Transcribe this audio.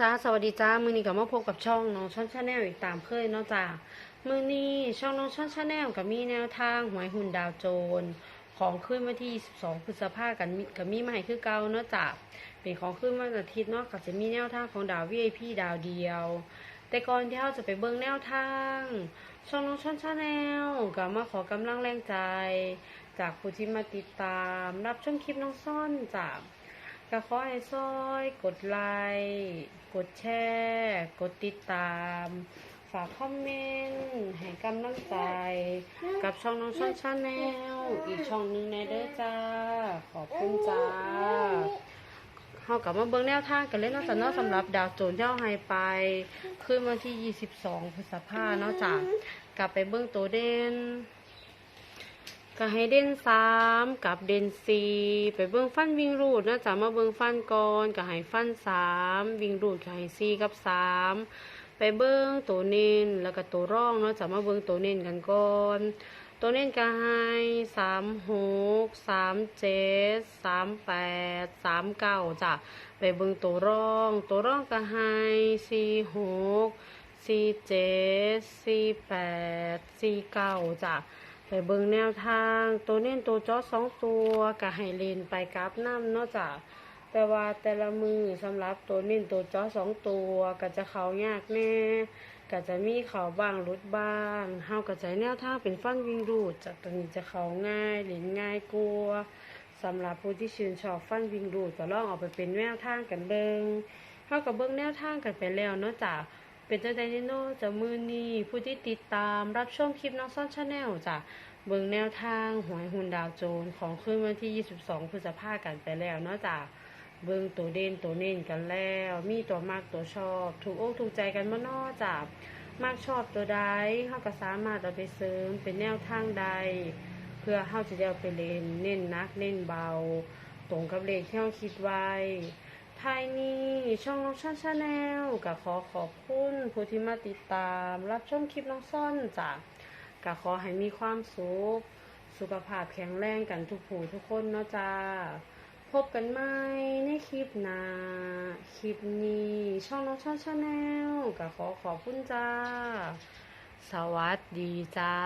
จ้าสวัสดีจ้ามือนี้กับมาพบกับช่องน้องช่อนชาแนลอีกตามเคยเนาะจ้ามือนี้ช่องน้องช่อนชาแนลกับมีแนวทางหวยหุ่นดาวโจรของขึ้นวันที่ 22 พฤษภากันกับมีใหม่คือเก่าเนาะจ้าเป็นของขึ้นวันอาทิตย์เนาะกับจะมีแนวทางของดาว VIP ดาวเดียว แต่ก่อนที่เราจะไปเบิ่งแนวทาง ช่องน้องช่อนชาแนลกับมาขอกำลังแรงใจ จากผู้ที่มาติดตาม รับชมคลิปน้องซ่อนจ้าก ขอให้ซอย กดไลค์กดแชร์กดติดตาม ฝากคอมเมนต์ให้กำลังใจ กับช่องน้องช่องชาแนลอีกช่องหนึ่งในเด้อจ้า ขอบคุณจ้าเฮากลับมาเบิ่งแนวทางกันเลยเนาะจ้ะเนาะสำหรับดาวโจนเจ้าไฮไปคืนวันที่ 22พฤษภาเนาะจ้ะกลับไปเบิ่งตัวเด่น ก็ให้เด่นสามกับเด่นสี่ไปเบิ่งฟันวิ่งรูดนะจ๊ะมาเบิ่งฟันก่อนก็ให้ฟันสามวิ่งรูดก็ให้สี่กับสามไปเบิ่งตัวเน้นแล้วก็ตัวร่องเนาะจ๊ะมาเบิ่งตัวเน้นกันก่อน ตัวเน้นก็ให้สามหกสามเจ็ดสามแปดสามเก้าจ้ะไปเบิ่งตัวร่อง ตัวร่องก็ให้สี่หกสี่เจ็ดสี่แปดสี่เก้าจ้ะ ไปเบิ่งแนวทางตัวเน้นตัวจอสองตัวก็ให้เลนไปกราฟน้ำเนาะจ้ะแต่ว่าแต่ละมือสำหรับตัวเน้นตัวจอสองตัวก็จะเขายากแน่ก็จะมีเขาบ้างหลุดบ้างเฮาก็จะแนวทางเป็นฟันวิ่งรูดจากตัวนี้จะเขาง่ายเล่นง่ายกลัวสำหรับผู้ที่ชื่นชอบฟันวิ่งรูดก็ลองเอาไปเป็นแนวทางกันเบิ่งเฮาก็เบิ่งแนวทางกันไปแล้วเนาะจ้ะ เป็นเจ้าไดโนจะมือนี้ผู้ที่ติดตามรับชมคลิปน้องซ่อนชาแนลจ้ะเบิ่งแนวทางหวยหุ่นดาวโจรของคืนวันที่ 22 พฤษภากันไปแล้วเนาะจ้ะเบิ่งตัวเด่นตัวเน้นกันแล้ว มีตัวมากตัวชอบ ถูกอกถูกใจกันบ่เนอจ้ะมากชอบตัวใดเฮาก็สามารถเอาไปเสริมเป็นแนวทางใด เพื่อเฮาจะได้เอาไปเล่นเน้นนักเน้นเบา ตรงกับเลขที่เฮาคิดไว้ ท้ายนีช่องน้องช่อนชาแนลก็ขอขอบคุณผู้ที่มาติดตาม รับชมคลิปน้องซ่อนจ้ะก็ขอให้มีความสุข สุขภาพแข็งแรงกันทุกผู้ทุกคนเนาะจ้า พบกันใหม่ในคลิปหน้าคลิปนี้ช่องน้องช่อนชาแนลก็ขอขอบคุณจ้า สวัสดีจ้า